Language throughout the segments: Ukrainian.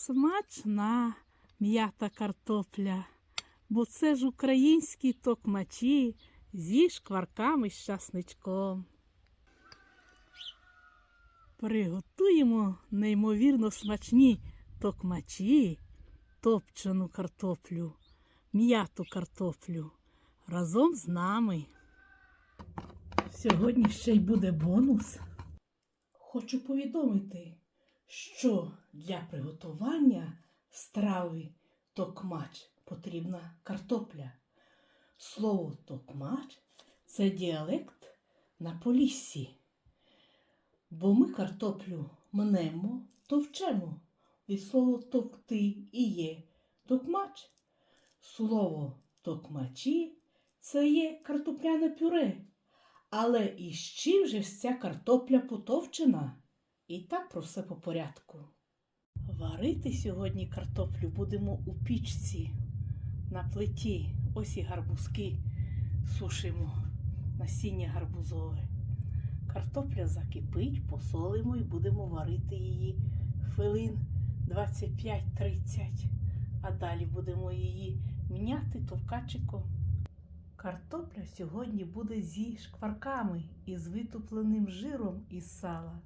Смачна м'ята картопля, бо це ж українські токмачі зі шкварками з часничком. Приготуємо неймовірно смачні токмачі, топчену картоплю, м'яту картоплю разом з нами. Сьогодні ще й буде бонус. Хочу повідомити, що для приготування страви токмач потрібна картопля. Слово токмач це діалект на поліссі. Бо ми картоплю мнемо, товчемо. Від слова товкти і є токмач. Слово токмачі це є картопляне пюре. Але із чим же ця картопля потовчена? І так про все по порядку. Варити сьогодні картоплю будемо у пічці на плиті. Ось і гарбузки сушимо, насіння гарбузове. Картопля закипить, посолимо і будемо варити її хвилин 25-30. А далі будемо її міняти товкачиком. Картопля сьогодні буде зі шкварками і з витопленим жиром із сала.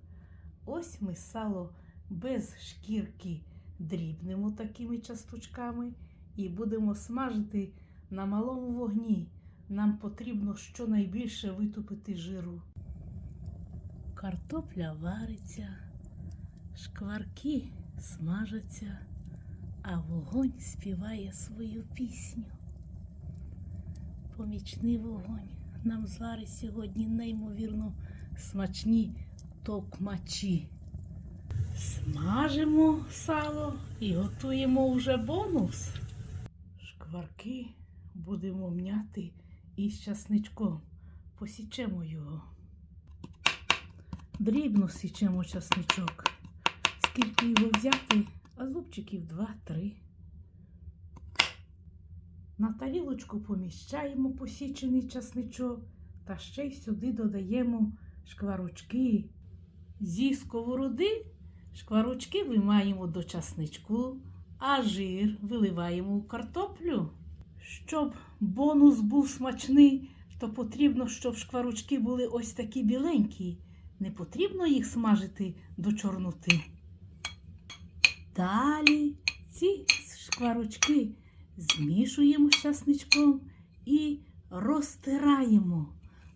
Ось ми сало без шкірки дрібнемо такими часточками і будемо смажити на малому вогні. Нам потрібно щонайбільше витопити жиру. Картопля вариться, шкварки смажаться, а вогонь співає свою пісню. Помічний вогонь нам зварить сьогодні неймовірно смачні токмачі. Смажимо сало і готуємо вже бонус. Шкварки будемо м'яти із часничком. Посічемо його. Дрібно січемо часничок. Скільки його взяти, а зубчиків 2-3. На тарілочку поміщаємо посічений часничок та ще й сюди додаємо шкварочки. Зі сковороди шкварочки виймаємо до часничку, а жир виливаємо у картоплю. Щоб бонус був смачний, то потрібно, щоб шкварочки були ось такі біленькі. Не потрібно їх смажити до чорноти. Далі ці шкварочки змішуємо з часничком і розтираємо.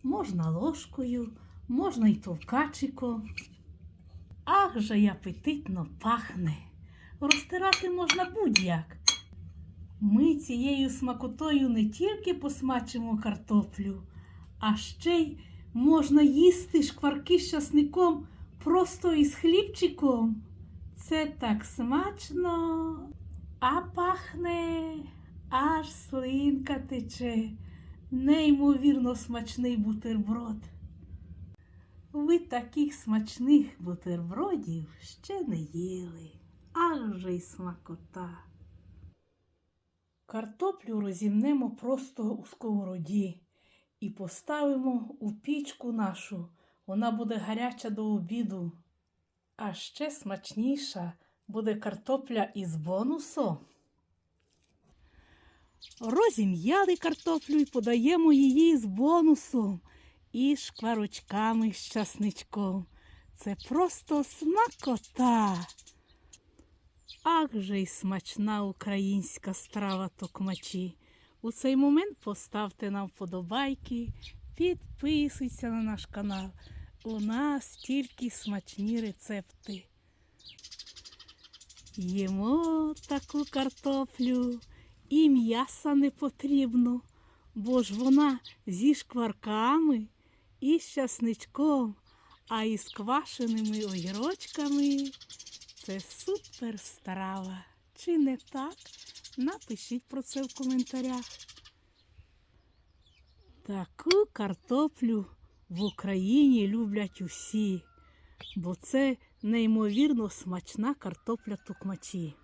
Можна ложкою, можна й товкачиком. Ах же й апетитно пахне. Розтирати можна будь-як. Ми цією смакотою не тільки посмачимо картоплю, а ще й можна їсти шкварки з часником просто із хлібчиком. Це так смачно, а пахне, аж слинка тече. Неймовірно смачний бутерброд. Ви таких смачних бутербродів ще не їли. Аж же й смакота. Картоплю розімнемо просто у сковороді і поставимо у пічку нашу. Вона буде гаряча до обіду. А ще смачніша буде картопля із бонусом. Розім'яли картоплю і подаємо її з бонусом і шкварочками з часничком. Це просто смакота. Ах же й смачна українська страва токмачі. У цей момент поставте нам вподобайки, підписуйтесь на наш канал. У нас тільки смачні рецепти. Їмо таку картоплю і м'яса не потрібно, бо ж вона зі шкварками і з часничком, а із квашеними огірочками. Це супер страва. Чи не так? Напишіть про це в коментарях. Таку картоплю в Україні люблять усі, бо це неймовірно смачна картопля тукмачі.